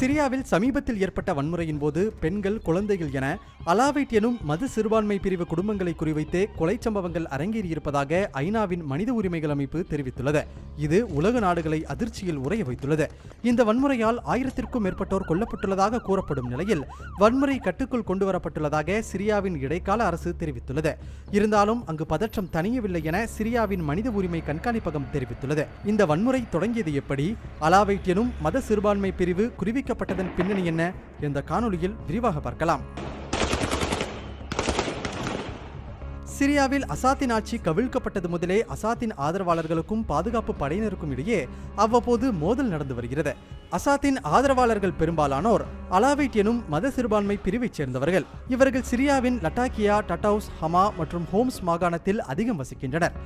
சிரியாவில் சமீபத்தில் ஏற்பட்ட வன்முறையின் போது பெண்கள் குழந்தைகள் என அலாவைட் எனும் மது சிறுபான்மை பிரிவு குடும்பங்களை குறிவைத்து கொலை சம்பவங்கள் அரங்கேறியிருப்பதாக ஐநாவின் மனித உரிமைகள் அமைப்பு தெரிவித்துள்ளது. இது உலக நாடுகளை அதிர்ச்சியில் உறைய வைத்துள்ளது. இந்த வன்முறையால் ஆயிரத்திற்கும் மேற்பட்டோர் கொல்லப்பட்டுள்ளதாக கூறப்படும் நிலையில் வன்முறை கட்டுக்குள் கொண்டுவரப்பட்டுள்ளதாக சிரியாவின் இடைக்கால அரசு தெரிவித்துள்ளது. இருந்தாலும் அங்கு பதற்றம் தணியவில்லை என சிரியாவின் மனித உரிமை கண்காணிப்பகம் தெரிவித்துள்ளது. இந்த வன்முறை தொடங்கியது எப்படி? அலாவைட் எனும் மத சிறுபான்மை பிரிவு குறிவிக்கப்பட்டதன் பின்னணி என்ன இந்த காணொலியில் விரிவாக பார்க்கலாம். சிரியாவில் அசாத்தின் ஆட்சி கவிழ்க்கப்பட்டது முதலே அசாத்தின் ஆதரவாளர்களுக்கும் பாதுகாப்பு படையினருக்கும் இடையே அவ்வப்போது மோதல் நடந்து வருகிறது. அசாத்தின் ஆதரவாளர்கள் பெரும்பாலானோர் அலாவைட் எனும் மத சிறுபான்மை பிரிவைச் சேர்ந்தவர்கள். இவர்கள் சிரியாவின் லட்டாக்கியா டட்டவுஸ் ஹமா மற்றும் ஹோம்ஸ் மாகாணத்தில் அதிகம் வசிக்கின்றனர்.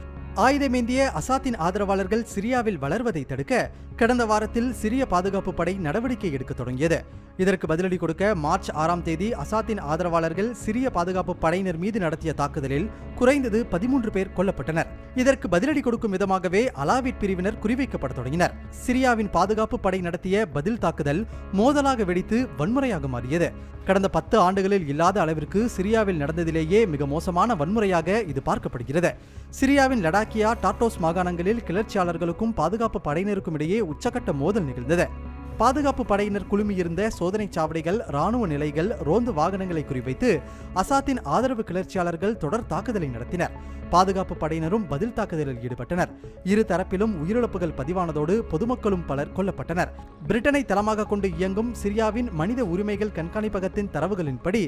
ஆயுதமேந்திய அசாத்தின் ஆதரவாளர்கள் சிரியாவில் வளர்வதை தடுக்க கடந்த வாரத்தில் சிரிய பாதுகாப்பு படை நடவடிக்கை எடுக்க தொடங்கியது. இதற்கு பதிலடி கொடுக்க மார்ச் ஆறாம் தேதி அசாத்தின் ஆதரவாளர்கள் சிரிய பாதுகாப்பு படையினர் மீது நடத்திய தாக்குதலில் குறைந்தது பதிமூன்று பேர் கொல்லப்பட்டனர். இதற்கு பதிலடி கொடுக்கும் விதமாகவே அலாவிட் பிரிவினர் குறிவைக்கப்பட தொடங்கினர். சிரியாவின் பாதுகாப்பு படை நடத்திய பதில் தாக்குதல் மோதலாக வெடித்து வன்முறையாக மாறியது. கடந்த பத்து ஆண்டுகளில் இல்லாத அளவிற்கு சிரியாவில் நடந்ததிலேயே மிக மோசமான வன்முறையாக இது பார்க்கப்படுகிறது. சிரியாவின் லடாக்கியா டாட்டோஸ் மாகாணங்களில் கிளர்ச்சியாளர்களுக்கும் பாதுகாப்பு படையினருக்கும் இடையே உச்சகட்ட மோதல் நிகழ்ந்தது. பாதுகாப்பு படையினர் குழுமியிருந்த சோதனை சாவடிகள் ராணுவ நிலைகள் ரோந்து வாகனங்களை குறிவைத்து அசாத்தின் ஆதரவு கிளர்ச்சியாளர்கள் தொடர் தாக்குதலை நடத்தினர். பாதுகாப்பு படையினரும் பதில் தாக்குதலில் ஈடுபட்டனர். இரு தரப்பிலும் உயிரிழப்புகள் பதிவானதோடு பொதுமக்களும் பலர் கொல்லப்பட்டனர். பிரிட்டனை தளமாக கொண்டு இயங்கும் சிரியாவின் மனித உரிமைகள் கண்காணிப்பகத்தின் தரவுகளின்படி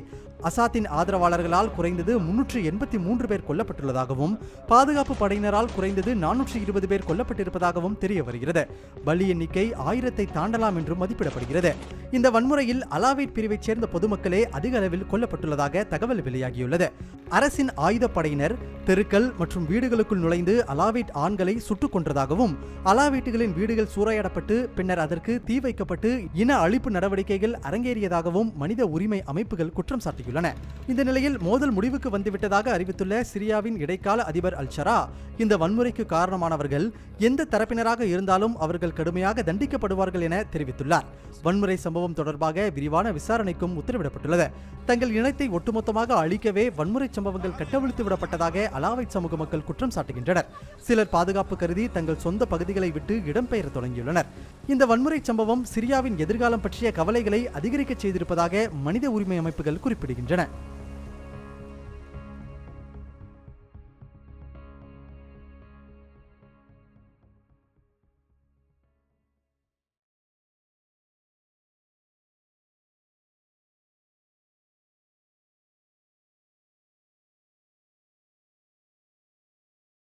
அசாத்தின் ஆதரவாளர்களால் குறைந்தது முன்னூற்று எண்பத்தி மூன்று பேர் கொல்லப்பட்டுள்ளதாகவும் பாதுகாப்பு படையினரால் குறைந்தது நானூற்று இருபது பேர் கொல்லப்பட்டிருப்பதாகவும் தெரிய வருகிறது. பலி எண்ணிக்கை ஆயிரத்தை தாண்டலாம் என்றும் மதிப்பிடப்படுகிறது. இந்த வன்முறையில் அலாவைட் பிரிவைச் சேர்ந்த பொதுமக்களே அதிக அளவில் கொல்லப்பட்டுள்ளதாக தகவல் வெளியாகியுள்ளது. அரசின் ஆயுதப்படையினர் தெருக்கள் மற்றும் வீடுகளுக்குள் நுழைந்து அலாவைட் ஆண்களை சுட்டுக் கொன்றதாகவும் அலாவைட்டுகளின் வீடுகள் சூறையாடப்பட்டு பின்னர் அதற்கு தீ வைக்கப்பட்டு இன அழிப்பு நடவடிக்கைகள் அரங்கேறியதாகவும் மனித உரிமை அமைப்புகள் குற்றம் சாட்டியுள்ளன. இந்த நிலையில் மோதல் முடிவுக்கு வந்துவிட்டதாக அறிவித்துள்ள சிரியாவின் இடைக்கால அதிபர் அல் ஷரா இந்த வன்முறைக்கு காரணமானவர்கள் எந்த தரப்பினராக இருந்தாலும் அவர்கள் கடுமையாக தண்டிக்கப்படுவார்கள் என தெரிவித்துள்ளார். வன்முறை சம்பவம் தொடர்பாக விரிவான விசாரணைக்கும் உத்தரவிடப்பட்டுள்ளது. தங்கள் இனத்தை ஒட்டுமொத்தமாக அழிக்கவே வன்முறை சம்பவங்கள் கட்டவிழ்த்து விடப்பட்டதாக அலாவைட் சமூக மக்கள் குற்றம் சாட்டுகின்றனர். சிலர் பாதுகாப்பு கருதி தங்கள் சொந்த பகுதிகளை விட்டு இடம்பெயர தொடங்கியுள்ளனர். இந்த வன்முறை சம்பவம் சிரியாவின் எதிர்காலம் பற்றிய கவலைகளை அதிகரிக்க செய்திருப்பதாக மனித உரிமை அமைப்புகள் குறிப்பிடுகின்றன.